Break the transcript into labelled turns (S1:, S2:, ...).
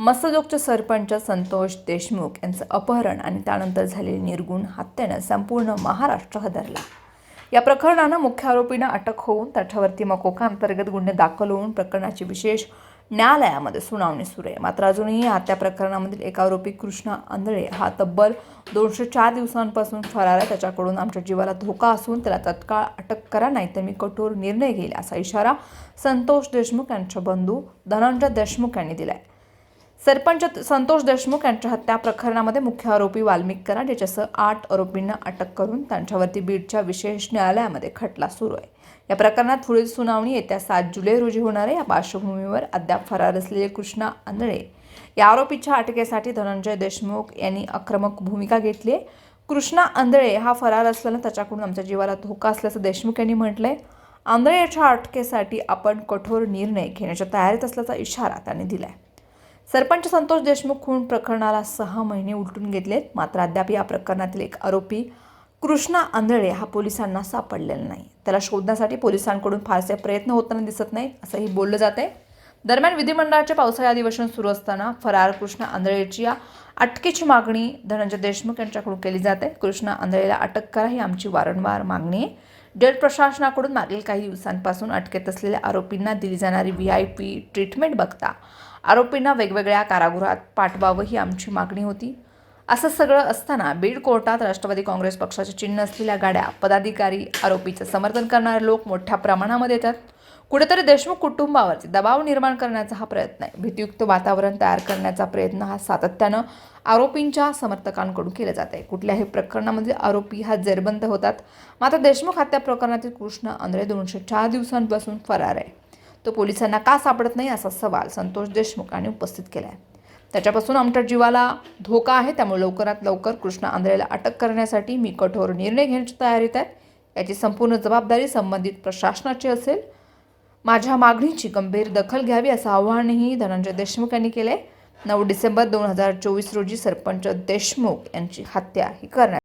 S1: मसजोगचे सरपंच संतोष देशमुख यांचं अपहरण आणि त्यानंतर झालेली निर्गुण हत्येनं संपूर्ण महाराष्ट्र हदरला. या प्रकरणानं मुख्य आरोपींना अटक होऊन त्याच्यावरती मकोका अंतर्गत गुन्हे दाखल होऊन प्रकरणाची विशेष न्यायालयामध्ये सुनावणी सुरू आहे. मात्र अजूनही हत्या प्रकरणामधील एक आरोपी कृष्णा आंधळे हा तब्बल दोनशे चार दिवसांपासून फरार आहे. त्याच्याकडून आमच्या जीवाला धोका असून त्याला तत्काळ अटक करा नाही तर मी कठोर निर्णय घेईल असा इशारा संतोष देशमुख यांच्या बंधू धनंजय देशमुख यांनी दिला आहे सरपंच संतोष देशमुख यांच्या हत्या प्रकरणामध्ये मुख्य आरोपी वाल्मिक कराड याच्यासह आठ आरोपींना अटक करून त्यांच्यावरती बीडच्या विशेष न्यायालयामध्ये खटला सुरू आहे. या प्रकरणात पुढील सुनावणी येत्या सात जुलै रोजी होणार आहे. या पार्श्वभूमीवर अद्याप फरार असलेले कृष्णा आंधळे या आरोपीच्या अटकेसाठी धनंजय देशमुख यांनी आक्रमक भूमिका घेतली आहे. कृष्णा आंधळे हा फरार असल्यानं त्याच्याकडून आमच्या जीवाला धोका असल्याचं देशमुख यांनी म्हटलंय. आंधळे याच्या अटकेसाठी आपण कठोर निर्णय घेण्याच्या तयारीत असल्याचा इशारा त्यांनी दिलाय. सरपंच संतोष देशमुख खून प्रकरणाला सहा महिने उलटून घेतलेत. मात्र अद्याप या प्रकरणातील एक आरोपी कृष्णा आंधळे हा पोलिसांना सापडलेला नाही. त्याला शोधण्यासाठी पोलिसांकडून फारसे प्रयत्न होताना दिसत नाहीत असंही बोललं जात आहे दरम्यान विधिमंडळाचे पावसाळी अधिवेशन सुरू असताना फरार कृष्णा आंधळेची या अटकेची मागणी धनंजय देशमुख यांच्याकडून केली जाते. कृष्णा आंधळेला अटक करा ही आमची वारंवार मागणी आहे. जेल प्रशासनाकडून मागील काही दिवसांपासून अटकेत असलेल्या आरोपींना दिली जाणारी व्ही आय पी ट्रीटमेंट बघता आरोपींना वेगवेगळ्या कारागृहात पाठवावं ही आमची मागणी होती. असं सगळं असताना बीड कोर्टात राष्ट्रवादी काँग्रेस पक्षाचे चिन्ह असलेल्या गाड्या पदाधिकारी आरोपीचं समर्थन करणारे लोक मोठ्या प्रमाणामध्ये येतात. कुठेतरी देशमुख कुटुंबावरती दबाव निर्माण करण्याचा हा प्रयत्न आहे. भीतियुक्त वातावरण तयार करण्याचा प्रयत्न हा सातत्यानं आरोपींच्या समर्थकांकडून केला जात आहे. कुठल्याही प्रकरणामध्ये आरोपी हा जेरबंद होतात. मात्र देशमुख हत्या प्रकरणातील कृष्ण आंधळे दोनशे चार दिवसांपासून फरार आहे. तो पोलिसांना का सापडत नाही असा सवाल संतोष देशमुख यांनी उपस्थित केला आहे त्याच्यापासून आमच्या जीवाला धोका आहे. त्यामुळे लवकरात लवकर कृष्ण आंधळेला अटक करण्यासाठी मी कठोर निर्णय घेण्याची तयारीत आहे. याची संपूर्ण जबाबदारी संबंधित प्रशासनाची असेल. माझ्या मागणीची गंभीर दखल घ्यावी असं आवाहनही धनंजय देशमुख यांनी केले नऊ डिसेंबर दोन हजार चोवीस रोजी सरपंच देशमुख यांची हत्या ही करण्यात